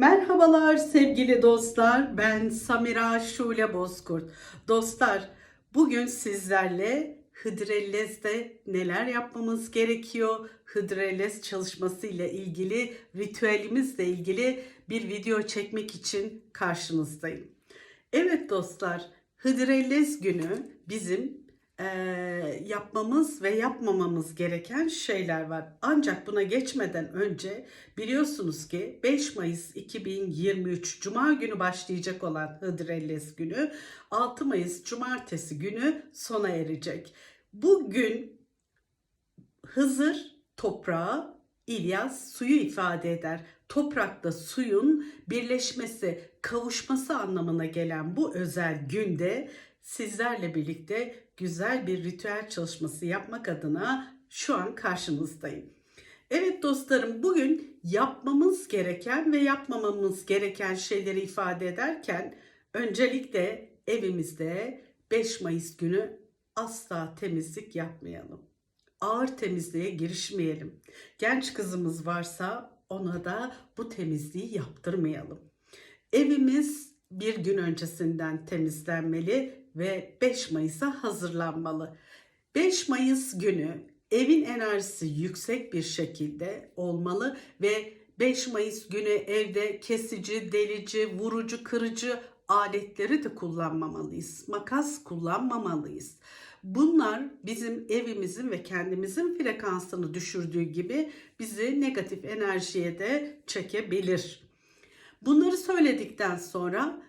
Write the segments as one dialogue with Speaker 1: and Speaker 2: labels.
Speaker 1: Merhabalar sevgili dostlar. Ben Samira Şule Bozkurt. Dostlar, bugün sizlerle Hıdrellez'de neler yapmamız gerekiyor? Hıdrellez çalışması ile ilgili, ritüelimizle ilgili bir video çekmek için karşınızdayım. Evet dostlar, Hıdrellez günü bizim yapmamız ve yapmamamız gereken şeyler var. Ancak buna geçmeden önce biliyorsunuz ki 5 Mayıs 2023 Cuma günü başlayacak olan Hıdrellez günü 6 Mayıs Cumartesi günü sona erecek. Bu gün Hızır toprağı, İlyas suyu ifade eder. Toprakta suyun birleşmesi, kavuşması anlamına gelen bu özel günde sizlerle birlikte güzel bir ritüel çalışması yapmak adına şu an karşınızdayım. Evet dostlarım bugün yapmamız gereken ve yapmamamız gereken şeyleri ifade ederken öncelikle evimizde 5 Mayıs günü asla temizlik yapmayalım. Ağır temizliğe girişmeyelim. Genç kızımız varsa ona da bu temizliği yaptırmayalım. Evimiz bir gün öncesinden temizlenmeli ve 5 Mayıs'a hazırlanmalı. 5 Mayıs günü evin enerjisi yüksek bir şekilde olmalı ve 5 Mayıs günü evde kesici, delici, vurucu, kırıcı aletleri de kullanmamalıyız. Makas kullanmamalıyız. Bunlar bizim evimizin ve kendimizin frekansını düşürdüğü gibi bizi negatif enerjiye de çekebilir. Bunları söyledikten sonra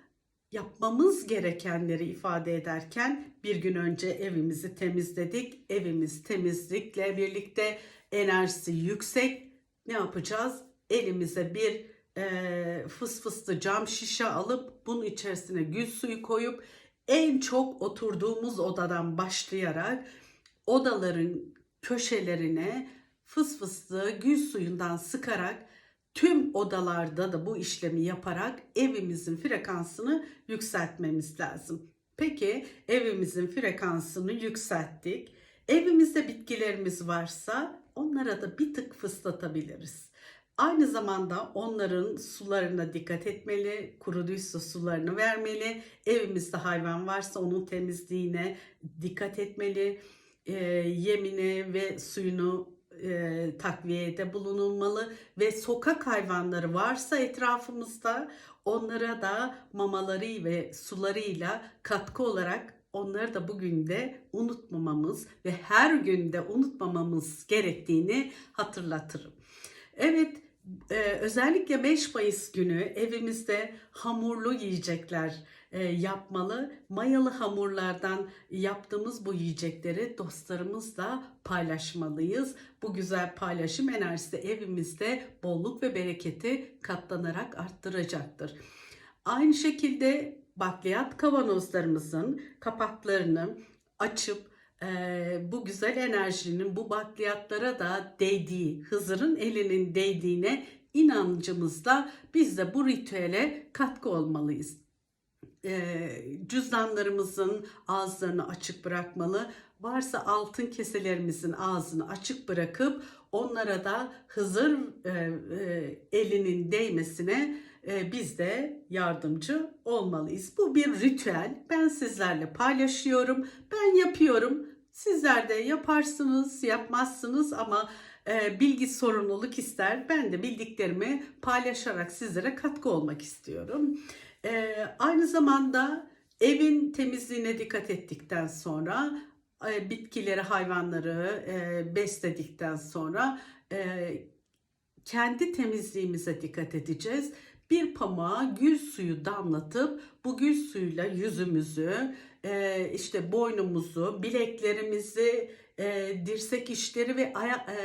Speaker 1: yapmamız gerekenleri ifade ederken bir gün önce evimizi temizledik. Evimiz temizlikle birlikte enerjisi yüksek. Ne yapacağız? Elimize bir e, fıs fıslı cam şişe alıp bunun içerisine gül suyu koyup en çok oturduğumuz odadan başlayarak odaların köşelerine fıs fıslı gül suyundan sıkarak tüm odalarda da bu işlemi yaparak evimizin frekansını yükseltmemiz lazım. Peki evimizin frekansını yükselttik. Evimizde bitkilerimiz varsa onlara da bir tık fıslatabiliriz. Aynı zamanda onların sularına dikkat etmeli, kuruduysa sularını vermeli. Evimizde hayvan varsa onun temizliğine dikkat etmeli. E, yemini ve suyunu e, takviyede bulunulmalı ve sokak hayvanları varsa etrafımızda onlara da mamaları ve sularıyla katkı olarak onları da bugün de unutmamamız ve her günde unutmamamız gerektiğini hatırlatırım. Evet, özellikle 5 Mayıs günü evimizde hamurlu yiyecekler yapmalı. Mayalı hamurlardan yaptığımız bu yiyecekleri dostlarımızla paylaşmalıyız. Bu güzel paylaşım enerjisi evimizde bolluk ve bereketi katlanarak arttıracaktır. Aynı şekilde bakliyat kavanozlarımızın kapaklarını açıp e, bu güzel enerjinin bu bakliyatlara da değdiği, Hızır'ın elinin değdiğine inancımızla biz de bu ritüele katkı olmalıyız. E, cüzdanlarımızın ağızlarını açık bırakmalı. Varsa altın keselerimizin ağzını açık bırakıp onlara da Hızır e, e, elinin değmesine e, biz de yardımcı olmalıyız. Bu bir ritüel. Ben sizlerle paylaşıyorum. Ben yapıyorum. Sizler de yaparsınız, yapmazsınız ama e, bilgi sorumluluk ister. Ben de bildiklerimi paylaşarak sizlere katkı olmak istiyorum. E, aynı zamanda evin temizliğine dikkat ettikten sonra e, bitkileri, hayvanları besledikten sonra kendi temizliğimize dikkat edeceğiz. Bir pamuğa gül suyu damlatıp bu gül suyuyla yüzümüzü, işte boynumuzu, bileklerimizi, e, dirsek işleri ve aya, e,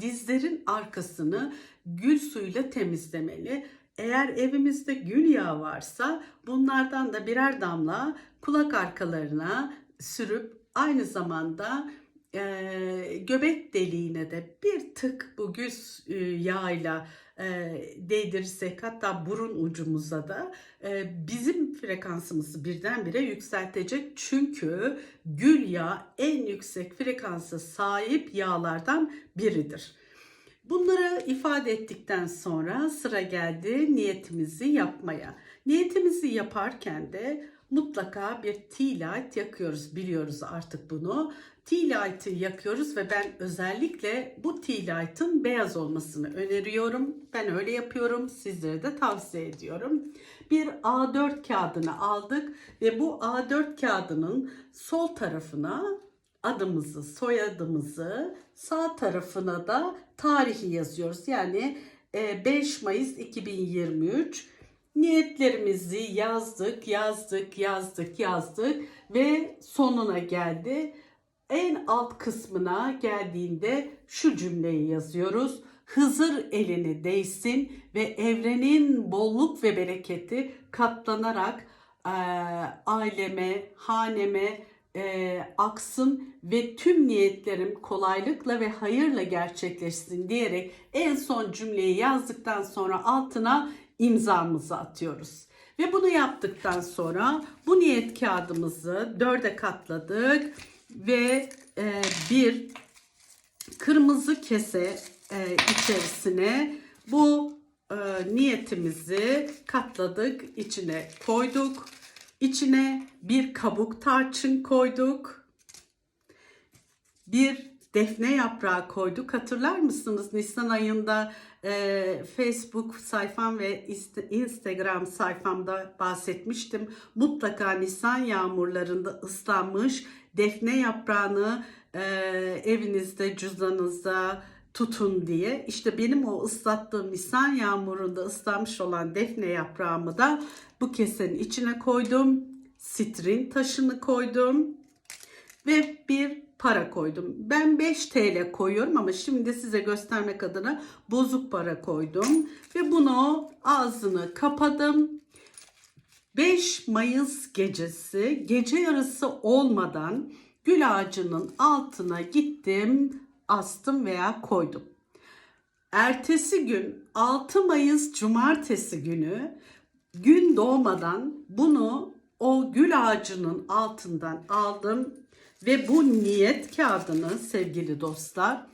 Speaker 1: dizlerin arkasını gül suyuyla temizlemeli. Eğer evimizde gül yağı varsa bunlardan da birer damla kulak arkalarına sürüp aynı zamanda e, göbek deliğine de bir tık bu gül e, yağıyla e, değdirirsek hatta burun ucumuza da e, bizim frekansımızı birdenbire yükseltecek. Çünkü gül yağı en yüksek frekansa sahip yağlardan biridir. Bunları ifade ettikten sonra sıra geldi niyetimizi yapmaya. Niyetimizi yaparken de mutlaka bir tea light yakıyoruz. Biliyoruz artık bunu. Tea light'ı yakıyoruz ve ben özellikle bu tea light'ın beyaz olmasını öneriyorum. Ben öyle yapıyorum. Sizlere de tavsiye ediyorum. Bir A4 kağıdını aldık ve bu A4 kağıdının sol tarafına adımızı, soyadımızı, sağ tarafına da tarihi yazıyoruz. Yani e, 5 Mayıs 2023 niyetlerimizi yazdık, yazdık, yazdık, yazdık ve sonuna geldi. En alt kısmına geldiğinde şu cümleyi yazıyoruz. Hızır elini değsin ve evrenin bolluk ve bereketi katlanarak eee, aileme, haneme eee, aksın ve tüm niyetlerim kolaylıkla ve hayırla gerçekleşsin diyerek en son cümleyi yazdıktan sonra altına imzamızı atıyoruz. Ve bunu yaptıktan sonra bu niyet kağıdımızı dörde katladık ve e, bir kırmızı kese e, içerisine bu e, niyetimizi katladık, içine koyduk. İçine bir kabuk tarçın koyduk. Bir defne yaprağı koyduk. Hatırlar mısınız? Nisan ayında e, Facebook sayfam ve Instagram sayfamda bahsetmiştim. Mutlaka Nisan yağmurlarında ıslanmış defne yaprağını e, evinizde, cüzdanınızda tutun diye. İşte benim o ıslattığım Nisan yağmurunda ıslanmış olan defne yaprağımı da bu kesenin içine koydum. Sitrin taşını koydum ve bir para koydum. Ben 5 TL koyuyorum ama şimdi size göstermek adına bozuk para koydum ve bunu ağzını kapadım. 5 Mayıs gecesi gece yarısı olmadan gül ağacının altına gittim, astım veya koydum. Ertesi gün 6 Mayıs cumartesi günü gün doğmadan bunu o gül ağacının altından aldım ve bu niyet kağıdını sevgili dostlar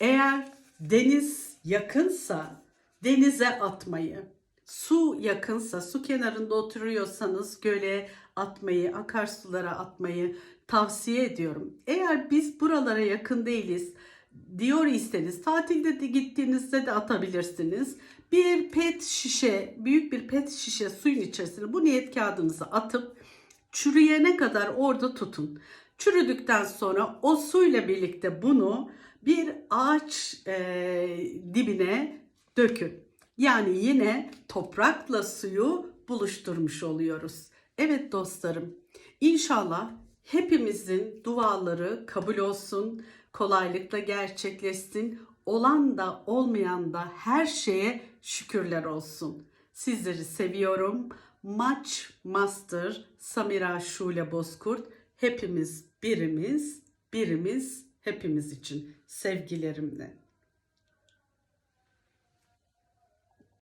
Speaker 1: eğer deniz yakınsa denize atmayı, su yakınsa su kenarında oturuyorsanız göle atmayı, akarsulara atmayı tavsiye ediyorum. Eğer biz buralara yakın değiliz diyor iseniz tatilde de gittiğinizde de atabilirsiniz. Bir pet şişe, büyük bir pet şişe suyun içerisine bu niyet kağıdınızı atıp çürüyene kadar orada tutun. Çürüdükten sonra o suyla birlikte bunu bir ağaç e, dibine dökün. Yani yine toprakla suyu buluşturmuş oluyoruz. Evet dostlarım, inşallah hepimizin duaları kabul olsun, kolaylıkla gerçekleşsin. Olan da olmayan da her şeye şükürler olsun. Sizleri seviyorum. Maç Master Samira Şule Bozkurt. Hepimiz birimiz, birimiz hepimiz için sevgilerimle.